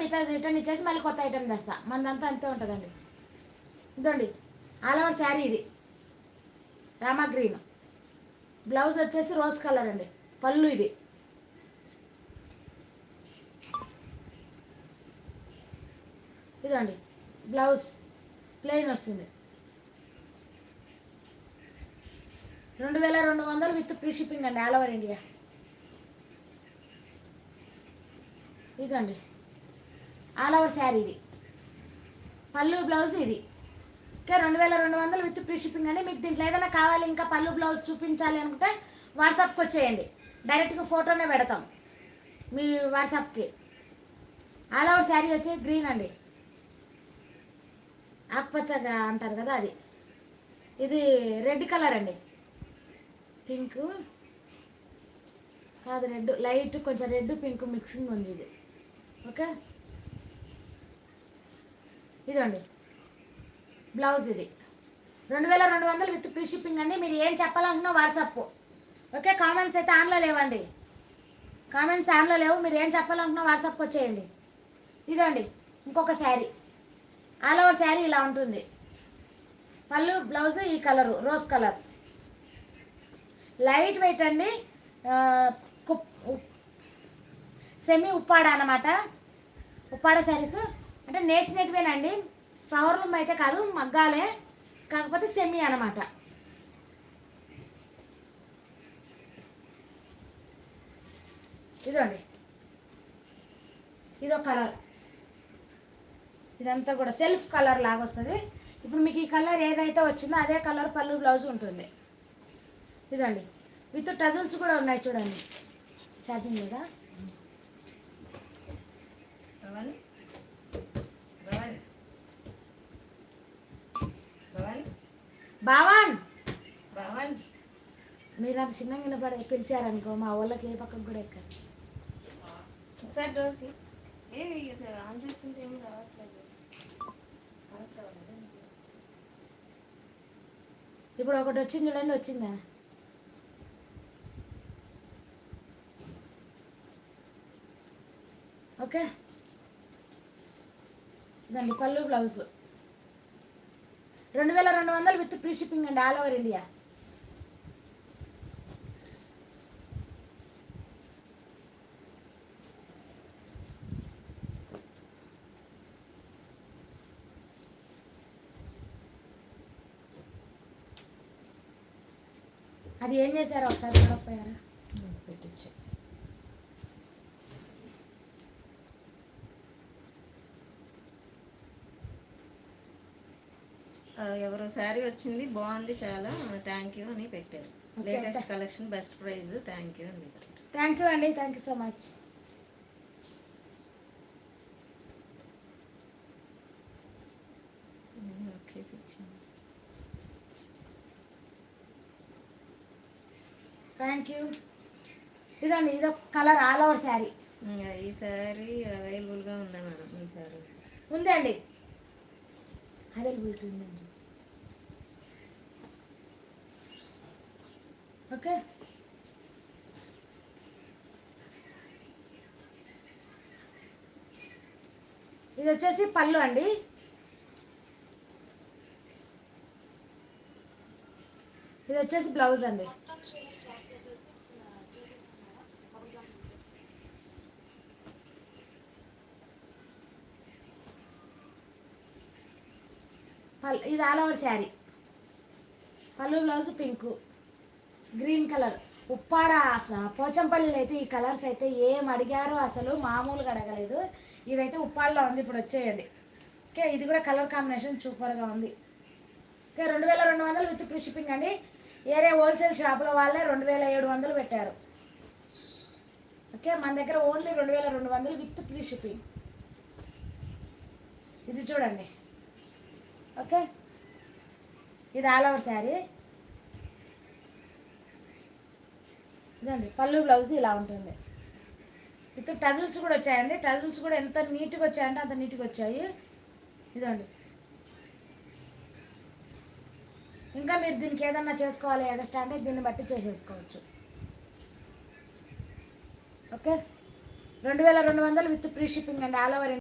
మిగతా రిటర్న్ ఇచ్చేసి మళ్ళీ కొత్త ఐటెం తెస్తా. మనదంతా అంతే ఉంటుందండి. ఇదండి ఆల్ ఓవర్ శారీ ఇది. రామా గ్రీన్ బ్లౌజ్ వచ్చేసి రోజ్ కలర్ అండి. పళ్ళు ఇది. ఇదండి బ్లౌజ్ ప్లెయిన్ వస్తుంది. రెండు వేల రెండు వందలు విత్ ఫ్రీ షిప్పింగ్ అండి ఆల్ ఓవర్ ఇండియా ఇదండి ఆల్ ఓవర్ శారీ ఇది. పళ్ళు బ్లౌజ్ ఇది. ఓకే రెండు వేల రెండు వందలు విత్ ఫ్రీ షిప్పింగ్ అండి. మీకు దీంట్లో ఏదైనా కావాలి ఇంకా పళ్ళు బ్లౌజ్ చూపించాలి అనుకుంటే వాట్సాప్కి వచ్చేయండి. డైరెక్ట్గా ఫోటోనే పెడతాం. మీ వాట్సాప్కి. ఆల్ ఓవర్ శారీ వచ్చి గ్రీన్ అండి. ఆకుపచ్చగా అంటారు కదా అది. ఇది రెడ్ కలర్ అండి. పింక్. కాదు రెడ్. లైట్ కొంచెం రెడ్ పింక్ మిక్సింగ్ ఉంది ఇది. ఓకే? ఇదండి. బ్లౌజ్ ఇది. రెండు వేల రెండు వందలు విత్ ఫ్రీ షిప్పింగ్ అండి. మీరు ఏం చెప్పాలనుకున్నా వాట్సాప్. ఓకే కామెంట్స్ అయితే ఆన్లో లేవండి. కామెంట్స్ ఆన్లో లేవు. మీరు ఏం చెప్పాలనుకున్నా వాట్సాప్ వచ్చేయండి. ఇదండి. ఇంకొక శారీ. ఆల్ ఓవర్ శారీ ఇలా ఉంటుంది. పళ్ళు బ్లౌజ్ ఈ colour rose colour. Light weight అండి. కుప్- ఉప్- సెమీ ఉప్పాడ అనమాట ఉప్పాడ శారీస్. అంటే నేసినట్టువేనండి. ఫ్లవర్ లూమ్ అయితే కాదు మగ్గాలే కాకపోతే సెమీ అన్నమాట. ఇదండి ఇదో కలర్. ఇదంతా కూడా సెల్ఫ్ కలర్ లాగా వస్తుంది ఇప్పుడు మీకు ఈ కలర్ ఏదైతే వచ్చిందో అదే కలర్ పళ్ళు బ్లౌజ్ ఉంటుంది. ఇదండి విత్ టజల్స్ కూడా ఉన్నాయి చూడండి. ఛార్జింగ్ లేదా భవాని భవాని భవాని బావాన్ భవాని! మీరు అంత చిన్నగా వినపడే పిలిచారనుకో మా వాళ్ళకి ఏ పక్కకు కూడా అవ్వలేదు ఇప్పుడు ఒకటి వచ్చింది చూడండి వచ్చిందా? ఓకే. ఇదండి పళ్ళు బ్లౌజ్. రెండు వేల రెండు వందలు విత్ ఫ్రీ షిప్పింగ్ అండి ఆల్ ఓవర్ ఇండియా. అది ఏం చేశారు ఒకసారి చూడకపోయారా? ఎవరో శారీ వచ్చింది బాగుంది చాలా థ్యాంక్ యూ అని పెట్టారు. Latest collection best price thank you అని థ్యాంక్ యూ అండి thank you so much thank you ఇదండి ఇదో కలర్ ఆల్ ఓవర్ శారీ. ఈ శారీ అవైలబుల్గా ఉందా మేడం? ఈ శారీ. ఉందండి. అవైలబిలిటీ ఉందండి. ఓకే ఇది వచ్చేసి పళ్ళు అండి. ఇది వచ్చేసి బ్లౌజ్ అండి. పల్- ఇది all over sari. Pallu blouse pink. Green colour. Uppada పోచంపల్లిలో అయితే ఈ కలర్స్ అయితే ఏం అడిగారో అసలు మామూలుగా అడగలేదు. ఇదైతే ఉప్పాడలో ఉంది ఇప్పుడు వచ్చేయండి. ఓకే ఇది కూడా కలర్ కాంబినేషన్ సూపర్గా ఉంది. ఓకే రెండు వేల రెండు వందలు విత్ ఫ్రీ షిప్పింగ్ అండి. ఏరే హోల్సేల్ షాపులో వాళ్ళే రెండు వేల ఏడు వందలు పెట్టారు. ఓకే మన దగ్గర ఓన్లీ రెండు వేల రెండు వందలు విత్ ఫ్రీ షిప్పింగ్. ఇది చూడండి. ఓకే ఇది ఆల్ ఓవర్ శారీ. ఇదండి పళ్ళు బ్లౌజ్ ఇలా ఉంటుంది. విత్ టజల్స్ కూడా వచ్చాయండి. టజల్స్ కూడా ఎంత నీట్గా వచ్చాయంటే అంత నీట్గా వచ్చాయి. ఇదండి. ఇంకా మీరు దీనికి ఏదన్నా చేసుకోవాలి ఎక్స్ట్రా అంటే దీన్ని బట్టి చేసేసుకోవచ్చు. ఓకే? రెండు వేల రెండు వందలు విత్ ఫ్రీ షిప్పింగ్ అండి. All over